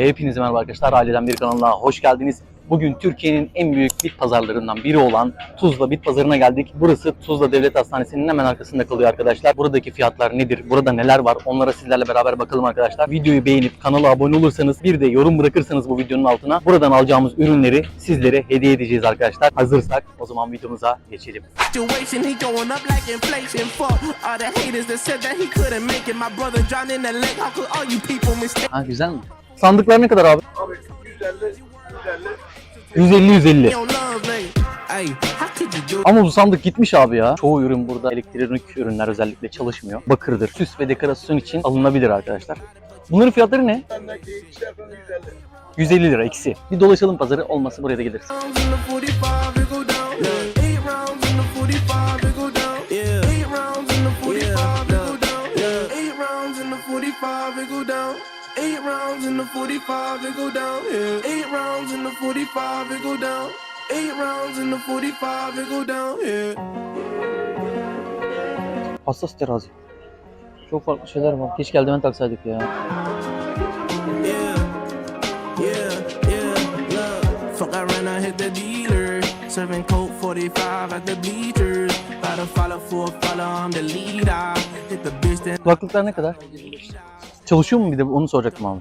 Hepinize merhaba arkadaşlar. Aileden bir kanalına hoş geldiniz. Bugün Türkiye'nin en büyük bit pazarlarından biri olan Tuzla Bit Pazarı'na geldik. Burası Tuzla Devlet Hastanesi'nin hemen arkasında kalıyor arkadaşlar. Buradaki fiyatlar nedir? Burada neler var? Onlara sizlerle beraber bakalım arkadaşlar. Videoyu beğenip kanala abone olursanız bir de yorum bırakırsanız bu videonun altına buradan alacağımız ürünleri sizlere hediye edeceğiz arkadaşlar. Hazırsak o zaman videomuza geçelim. Ha güzel mi? Sandıklar ne kadar abi? Abi 150 150 150 150. He on love lane. Hey, how could you do Ama bu sandık gitmiş abi ya. Çoğu ürün burada elektronik ürünler özellikle çalışmıyor. Bakırdır. Süs ve dekorasyon için alınabilir arkadaşlar. Bunların fiyatları ne? Bendeki iki efendim 150. 150 lira ikisi. Bir dolaşalım pazarı olmasa buraya da geliriz. İn the 45, it go down. Yeah. Eight rounds in the 45, it go down. Eight rounds in the 45, it go down. Yeah. Hassas terazi. Çok farklı şeyler var. Keşke eldiven taksaydık ya. Yeah, yeah, yeah, look. Fuck, I ran, I hit the dealer. Serving Coke 45 at the bleachers. About to follow for a follow, I'm the leader. Hit the bitch, Kulaklıklar ne kadar? Çalışıyor mu bir de onu soracaktım abi.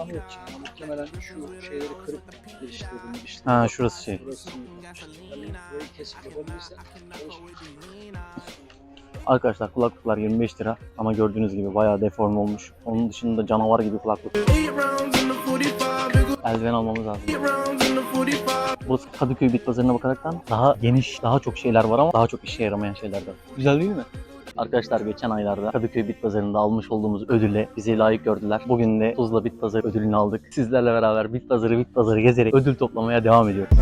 Falan yok şimdi. Muhtemelen şu şeyleri kırıp geliştirdim işte. Ha şurası şey. Burası burayı kesip yapabilirsen çalışmıyor. Arkadaşlar kulaklıklar 25 lira ama gördüğünüz gibi bayağı deform olmuş. Onun dışında canavar gibi kulaklık. eight rounds in the 45, it go Eldiven almamız lazım. eight rounds in the 45. Burası Kadıköy Bit Pazarı'na bakaraktan daha geniş, daha çok şeyler var ama daha çok işe yaramayan şeyler var. Güzel değil mi? Arkadaşlar geçen aylarda Kadıköy Bit Pazarı'nda almış olduğumuz ödülle bizi layık gördüler. Bugün de Tuzla Bit Pazarı ödülünü aldık. Sizlerle beraber Bit Pazarı Bit Pazarı gezerek ödül toplamaya devam ediyoruz.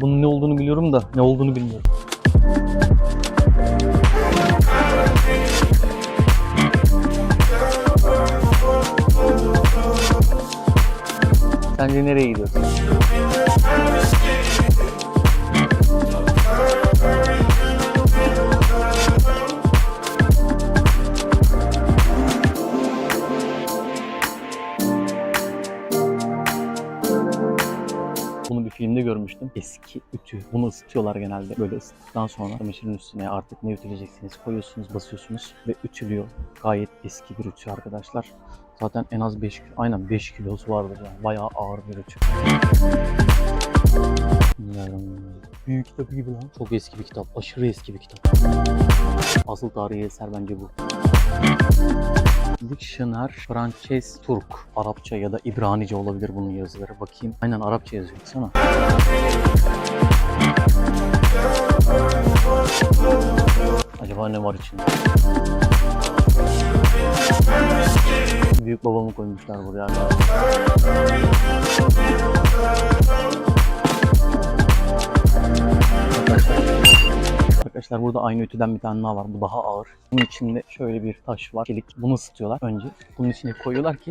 Bunun ne olduğunu biliyorum da ne olduğunu bilmiyorum. Nereye gidiyoruz? Bunu bir filmde görmüştüm. Eski ütü. Bunu ısıtıyorlar genelde. Böyle ısıttıktan sonra çamaşırın üstüne artık ne ütüleyeceksiniz koyuyorsunuz, basıyorsunuz ve ütülüyor. Gayet eski bir ütü arkadaşlar. Zaten en az 5 kilo, aynen 5 kilosu vardır yani. Bayağı ağır bir ütü. Büyük kitabı gibi lan. Çok eski bir kitap. Aşırı eski bir kitap. Asıl tarihi eser bence bu. Dictionary Frances Turk. Arapça ya da İbranice olabilir bunun yazıları. Bakayım. Aynen Arapça yazıyor. Baksana. Acaba ne var içinde? Büyük babamı koymuşlar buraya. Arkadaşlar burada aynı ütüden bir tane daha var. Bu daha ağır. Bunun içinde şöyle bir taş var. Çelik. Bunu ısıtıyorlar önce. Bunun içine koyuyorlar ki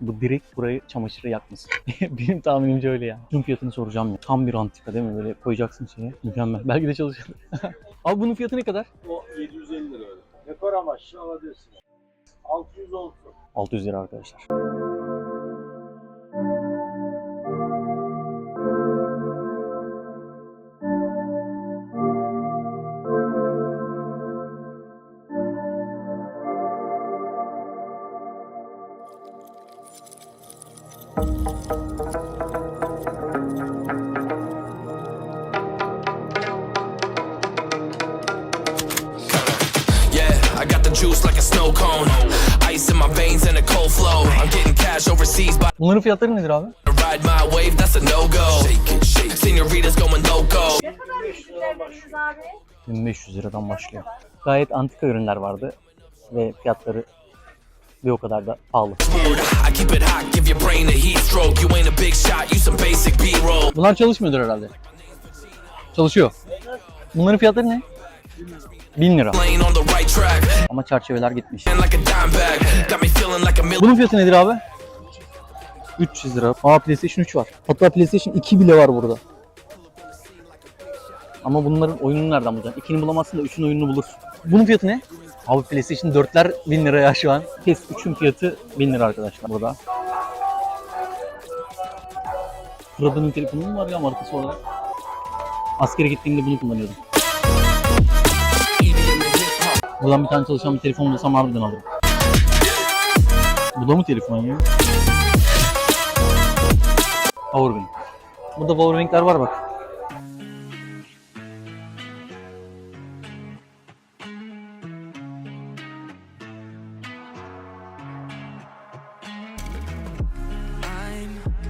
bu direkt burayı çamaşırı yakmasın. Benim tahminimce öyle ya. Bunun fiyatını soracağım ya. Tam bir antika değil mi? Böyle koyacaksın şeye. Mükemmel. Belki de çalışır. Abi bunun fiyatı ne kadar? O 750 lira öyle. Dekor amaçlı alabilirsin. 600 olsun. 600 lira arkadaşlar. Cold flow. I'm getting cash overseas, Bunların fiyatları nedir abi? ride my wave, that's a no go. Senoritas going loco. Ne kadar ürünleriniz abi? 1500 liradan başlıyor. Gayet antika ürünler vardı ve fiyatları bir o kadar da pahalı. I keep it hot, give your brain a heat stroke. You ain't a big shot, you some basic B-roll. Bunlar çalışmıyordur herhalde. Çalışıyor. Bunların fiyatları ne? 1000 lira. Ama çerçeveler gitmiş. Bunun fiyatı nedir abi? 300 lira. Aa PlayStation 3 var. Hatta PlayStation 2 bile var burada. Ama bunların oyununu nereden bulacaksın? 2'ni bulamazsın da 3'ün oyununu bulursun. Bunun fiyatı ne? Abi PlayStation 4'ler 1000 lira ya şu an. PES 3'ün fiyatı 1000 lira arkadaşlar burada. Fırat'ın telefonu mu var ya markası olarak? Askere gittiğimde bunu kullanıyordum. Buradan bir tane çalışan bir telefon bulsam harbiden alırım. Bu da mı telefon ya? Powerbank. Burada powerbankler var bak.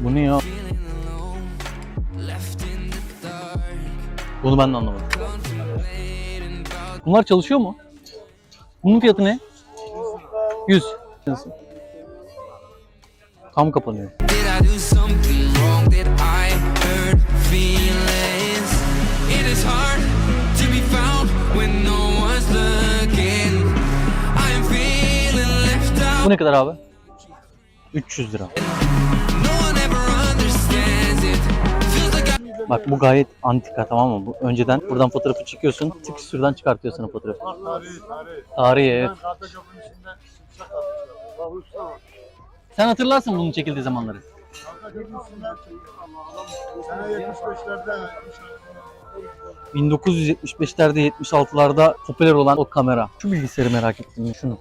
Bu ne ya? Bunu ben de anlamadım. Bunlar çalışıyor mu? Bunun fiyatı ne? 100. Tam kapanıyor. Bu ne kadar abi? 300 lira. Bak bu gayet antika tamam mı? Bu önceden buradan fotoğrafı çekiyorsun. Tık şuradan çıkartıyorsun o fotoğrafı. Tarihi tarihi. Tarihi evet. Sen hatırlarsın bunun çekildiği zamanları. Sene 75'lerde 1975'lerde 76'larda popüler olan o kamera. Şu bilgisayarı merak ettim şunu.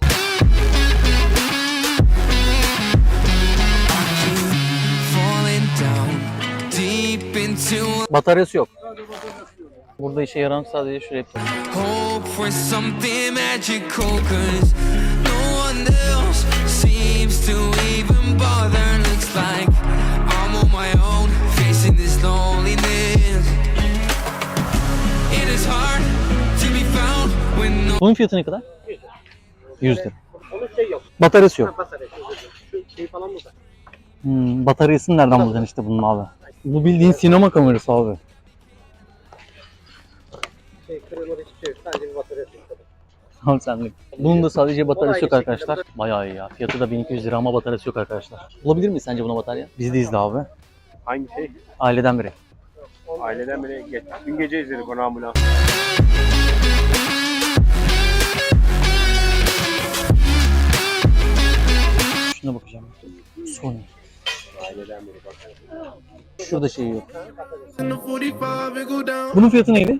It is hard to be found when no Bunun fiyatı ne kadar? 100 lira. Onun şey yok. Bataryası yok. Bataryası dilerim. Şu şey falan mı da? Hmm, bataryasını nereden bulacaksın işte bunun abi? Bu bildiğin sinema kamerası abi. Şey kırılmadı hiçbir şey yok. Sadece bir bataryası yok. Tamam senlik. Bunun da sadece bataryası yok arkadaşlar. Bayağı iyi ya. Fiyatı da 1200 lira ama bataryası yok arkadaşlar. Bulabilir miyiz sence buna batarya? Biz de izle abi. Hangi şey? Aileden biri. Aileden biri geç. Dün gece izledik onu ambulans. Şuna bakacağım. Sony. Aileden biri. Şurada şey yok. In the 45 and go down. Bunun fiyatı neydi?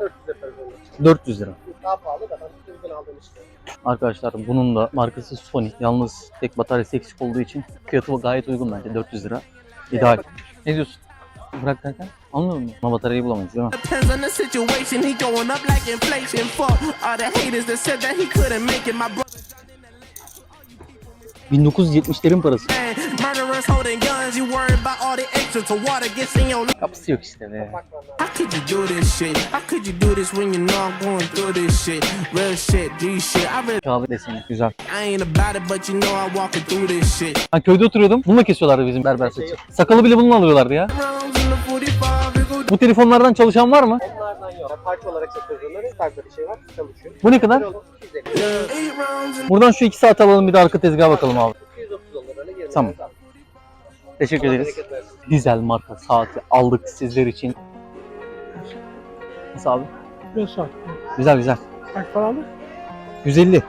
400 yaparız onu. 400 lira. Daha pahalı da ben sizden aldığım işte. Arkadaşlar bunun da markası Sony. Yalnız tek bataryası eksik olduğu için fiyatı gayet uygun bence. 400 lira. İdeal. Ne diyorsun? Bırak derken? Anlıyor musun? Ama bataryayı bulamayız değil mi? 1970'lerin parası. Kapısı yok işte ne. Kahve deseni güzel. I köyde oturuyordum. Bununla kesiyorlardı bizim berber saçı. Sakalı bile bununla alıyorlardı ya. Bu telefonlardan çalışan var mı? Onlardan yok. Parça olarak satıyoruz onları. Farklı bir şey var. Çalışıyor. Bu ne kadar? Bir olur, 250. Eight rounds in Buradan şu iki saat alalım bir de arka tezgaha bakalım abi. 230 olur öyle. Yerine Tamam. Teşekkür ederiz. Dizel marka saati aldık sizler için. Nasıl abi? Güzel güzel. Kaç para aldın? 150.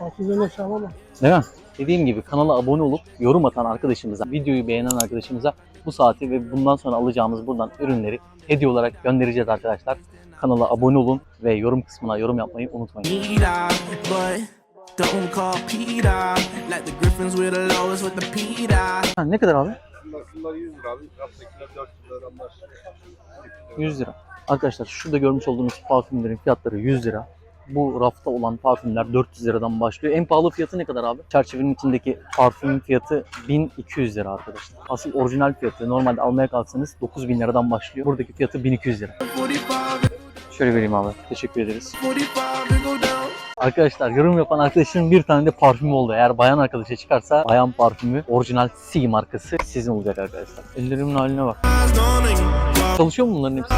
650 aşağı ama. Değil mi? Dediğim gibi kanala abone olup yorum atan arkadaşımıza, videoyu beğenen arkadaşımıza bu saati ve bundan sonra alacağımız buradan ürünleri hediye olarak göndereceğiz arkadaşlar. Kanala abone olun ve yorum kısmına yorum yapmayı unutmayın. Ha, ne kadar abi? Şunlar, şunlar 100 lira abi. Raftakiler 400 lira adamlar. 100 lira. Arkadaşlar şurada görmüş olduğunuz parfümlerin fiyatları 100 lira. Bu rafta olan parfümler 400 liradan başlıyor. En pahalı fiyatı ne kadar abi? Çerçevenin içindeki parfümün fiyatı 1200 lira arkadaşlar. Asıl orijinal fiyatı normalde almaya kalksanız 9000 liradan başlıyor. Buradaki fiyatı 1200 lira. 45, Şöyle vereyim abi. Teşekkür ederiz. 45 and go down. Arkadaşlar yorum yapan arkadaşın bir tane de parfümü oldu. Eğer bayan arkadaşa çıkarsa bayan parfümü orijinal C markası sizin olacak arkadaşlar. Ellerimin haline bak. Çalışıyor mu bunların hepsi?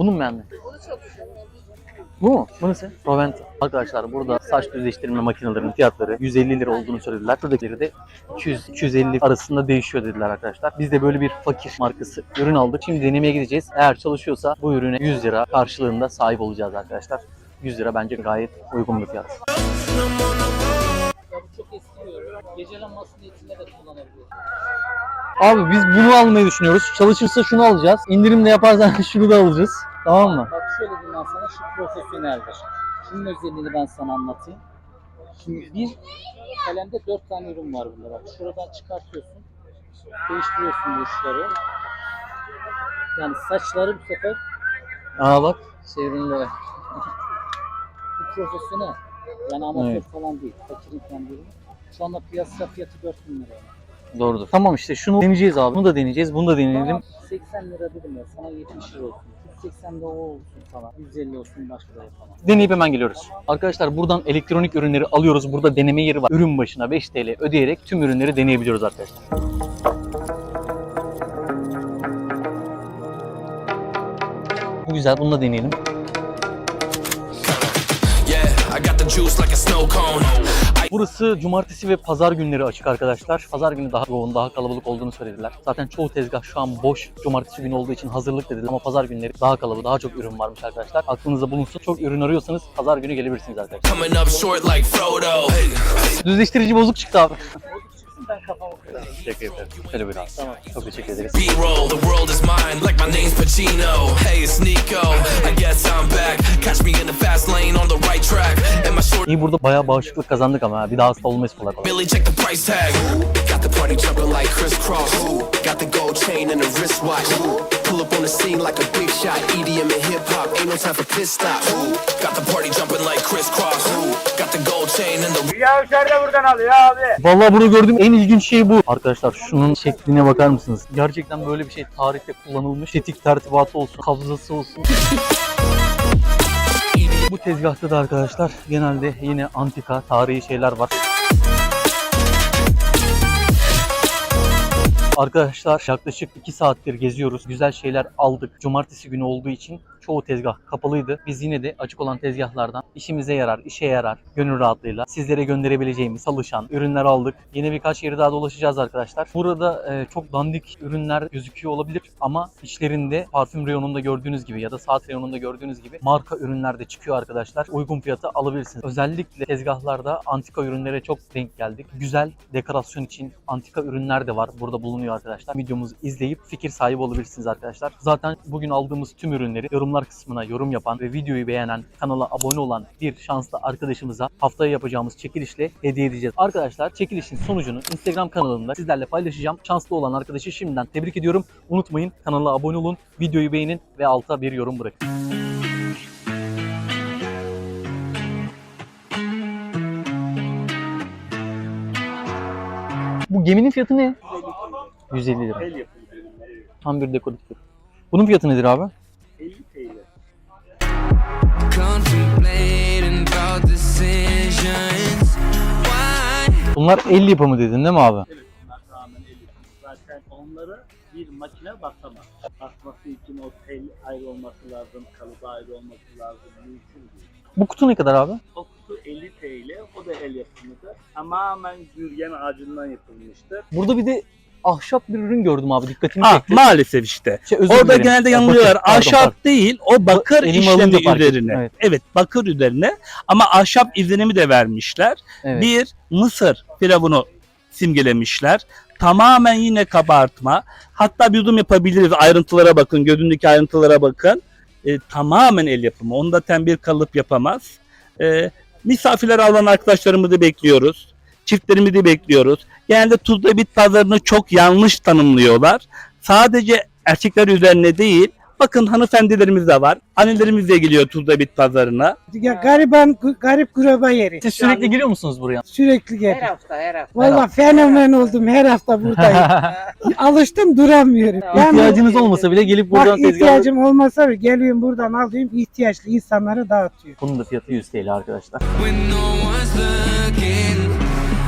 Bunun mu yani? Bu mu? Bu nasıl? Provent. Arkadaşlar burada saç düzleştirme makinelerinin fiyatları 150 lira olduğunu söylediler. Buradakileri de 200-250 arasında değişiyor dediler arkadaşlar. Biz de böyle bir fakir markası ürün aldık. Şimdi denemeye gideceğiz. Eğer çalışıyorsa bu ürüne 100 lira karşılığında sahip olacağız arkadaşlar. 100 lira bence gayet uygun bir fiyat. çok eski bir ürün. Gece lambası niyetinde de. Abi biz bunu almayı düşünüyoruz. Çalışırsa şunu alacağız. İndirim de yaparsan şunu da alacağız. Tamam mı? Bak şöyle diyeyim ben sana, şu profesyoneldir. Şunun özelliğini ben sana anlatayım. Şimdi bir kalemde dört tane ürün var bunda bak. Şuradan çıkartıyorsun. Değiştiriyorsun bu uçları. Yani saçları bu sefer Aa bak. çevrinde. bu profesyonel. Yani amatör Evet. falan değil. Fakirin kendi ürünü. Şu anda piyasa fiyatı 4000 lira. Doğrudur. Tamam işte şunu deneyeceğiz abi. Bunu da deneyeceğiz. Bunu da deneyelim. Tamam, 80 lira dedim ya sana 70 lira olsun. 180 de o olsun sana. 150 olsun başka da yapamam. Deneyip hemen geliyoruz. Arkadaşlar buradan elektronik ürünleri alıyoruz. Burada deneme yeri var. Ürün başına 5 TL ödeyerek tüm ürünleri deneyebiliyoruz arkadaşlar. Bu güzel. Bunu da deneyelim. Yeah, I got the juice like a snow cone. Burası cumartesi ve pazar günleri açık arkadaşlar. Pazar günü daha yoğun, daha kalabalık olduğunu söylediler. Zaten çoğu tezgah şu an boş. Cumartesi günü olduğu için hazırlık dediler ama pazar günleri daha kalabalık, daha çok ürün varmış arkadaşlar. Aklınızda bulunsun. Çok ürün arıyorsanız pazar günü gelebilirsiniz arkadaşlar. Düzleştirici bozuk çıktı abi. Ben kafamı kırarım. Teşekkür ederim. Şöyle bir abi. Tamam. Çok teşekkür ederiz. B-roll, the world is mine, like my name's Pacino. Hey, it's Nico. I guess I'm back. Catch me in the fast lane on the right track. And my short İyi burada bayağı bağışıklık kazandık ama ha. bir daha hasta olmayız kolay kolay. Billy, check the price tag. Got the party jumping like crisscross. Got the gold chain and the wristwatch. Pull up on the scene like a big shot. EDM and hip hop, ain't no time for pit stops. Got the party jumping like crisscross. Got the gold chain and the abi. Vallahi bunu gördüğüm en ilginç şey bu. Arkadaşlar şunun şekline bakar mısınız? Gerçekten böyle bir şey tarihte kullanılmış. Tetik tertibatı olsun, kabzası olsun. Bu tezgahta da arkadaşlar genelde yine antika, tarihi şeyler var. Arkadaşlar yaklaşık 2 saattir geziyoruz. Güzel şeyler aldık. Cumartesi günü olduğu için çoğu tezgah kapalıydı. Biz yine de açık olan tezgahlardan işimize yarar, işe yarar, gönül rahatlığıyla sizlere gönderebileceğimiz çalışan ürünler aldık. Yine birkaç yeri daha dolaşacağız arkadaşlar. Burada e, çok dandik ürünler gözüküyor olabilir ama içlerinde parfüm reyonunda gördüğünüz gibi ya da saat reyonunda gördüğünüz gibi marka ürünler de çıkıyor arkadaşlar. Uygun fiyata alabilirsiniz. Özellikle tezgahlarda antika ürünlere çok denk geldik. Güzel dekorasyon için antika ürünler de var. Burada bulunuyor arkadaşlar. Videomuzu izleyip fikir sahibi olabilirsiniz arkadaşlar. Zaten bugün aldığımız tüm ürünleri yorumlar kısmına yorum yapan ve videoyu beğenen, kanala abone olan bir şanslı arkadaşımıza haftaya yapacağımız çekilişle hediye edeceğiz. Arkadaşlar çekilişin sonucunu Instagram kanalımda sizlerle paylaşacağım. Şanslı olan arkadaşı şimdiden tebrik ediyorum. Unutmayın kanala abone olun, videoyu beğenin ve alta bir yorum bırakın. Bu geminin fiyatı ne? 150 lira. El yapımı. Tam bir dekoratif. Bunun fiyatı nedir abi? 50 Bunlar el yapımı dedin değil mi abi? Evet bunlar tamamen el yapımı. Zaten onları bir makine basamaz. Basması için o tel ayrı olması lazım, kalıbı ayrı olması lazım. Mümkün değil. Bu kutu ne kadar abi? O kutu 50 TL, o da el yapımıdır. Tamamen gürgen ağacından yapılmıştır. Burada bir de ahşap bir ürün gördüm abi dikkatimi Ah çekti. maalesef işte. Şey, Orada dilerim. genelde Ya, yanılıyorlar. bakır, ahşap pardon. değil, o bakır elime işlemi üzerine. evet. Evet. bakır üzerine ama ahşap izlenimi de vermişler. Evet. Bir Mısır firavunu simgelemişler. Tamamen yine kabartma. Hatta bir yudum yapabiliriz. Ayrıntılara bakın, gözündeki ayrıntılara bakın. E, tamamen el yapımı. Onda ten bir kalıp yapamaz. E, misafirler alan arkadaşlarımızı bekliyoruz. Çiftlerimizi bekliyoruz. Genelde Tuzla bit pazarını çok yanlış tanımlıyorlar. Sadece erkekler üzerine değil, bakın hanımefendilerimiz de var. Annelerimiz de geliyor Tuzla bit pazarına. Ya gariban, garip kuraba yeri. Siz sürekli geliyor musunuz buraya? Sürekli Her gel. hafta her hafta. Valla fenomen oldum. Her hafta buradayım. Alıştım duramıyorum. Ben İhtiyacınız olmasa bile gelip buradan bak tezgahı... ihtiyacım olmasa bile geliyorum buradan alıyorum ihtiyaçlı insanlara dağıtıyorum. Bunun da fiyatı 100 TL arkadaşlar. When no one's looking.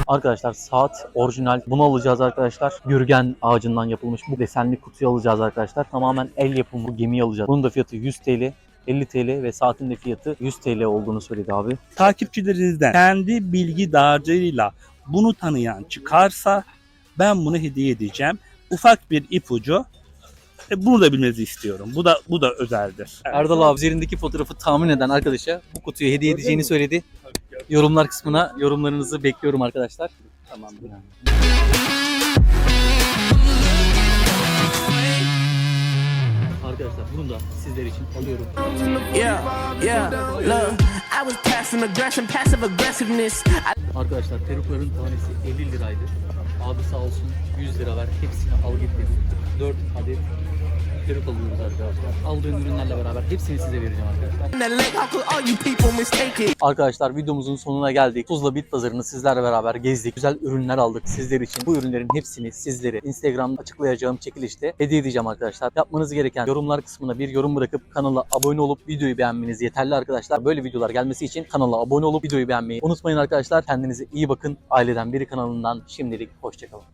Arkadaşlar saat orijinal. Bunu alacağız arkadaşlar. Gürgen ağacından yapılmış bu desenli kutuyu alacağız arkadaşlar. Tamamen el yapımı bu gemiyi alacağız. Bunun da fiyatı 100 TL. 50 TL ve saatin de fiyatı 100 TL olduğunu söyledi abi. Takipçilerinizden kendi bilgi dağarcığıyla bunu tanıyan çıkarsa ben bunu hediye edeceğim. Ufak bir ipucu. E, bunu da bilmenizi istiyorum. Bu da bu da özeldir. Erdal abi üzerindeki fotoğrafı tahmin eden arkadaşa bu kutuyu hediye edeceğini söyledi. Yorumlar kısmına yorumlarınızı bekliyorum arkadaşlar. Tamamdır. Arkadaşlar bunu da sizler için alıyorum. Yeah, yeah. Look, I was passing aggression, passive aggressiveness. I Arkadaşlar perukların tanesi 50 liraydı. Abi sağ olsun 100 lira ver hepsini al git dedi. 4 adet peruk alıyoruz arkadaşlar. Aldığım ürünlerle beraber hepsini size vereceğim arkadaşlar. Arkadaşlar videomuzun sonuna geldik. Tuzla Bit Pazarı'nı sizlerle beraber gezdik. Güzel ürünler aldık sizler için. Bu ürünlerin hepsini sizlere Instagram'da açıklayacağım çekilişte hediye edeceğim arkadaşlar. Yapmanız gereken yorumlar kısmına bir yorum bırakıp kanala abone olup videoyu beğenmeniz yeterli arkadaşlar. Böyle videolar gelmesi için kanala abone olup videoyu beğenmeyi unutmayın arkadaşlar. Kendinize iyi bakın. Aileden biri kanalından şimdilik hoşçakalın.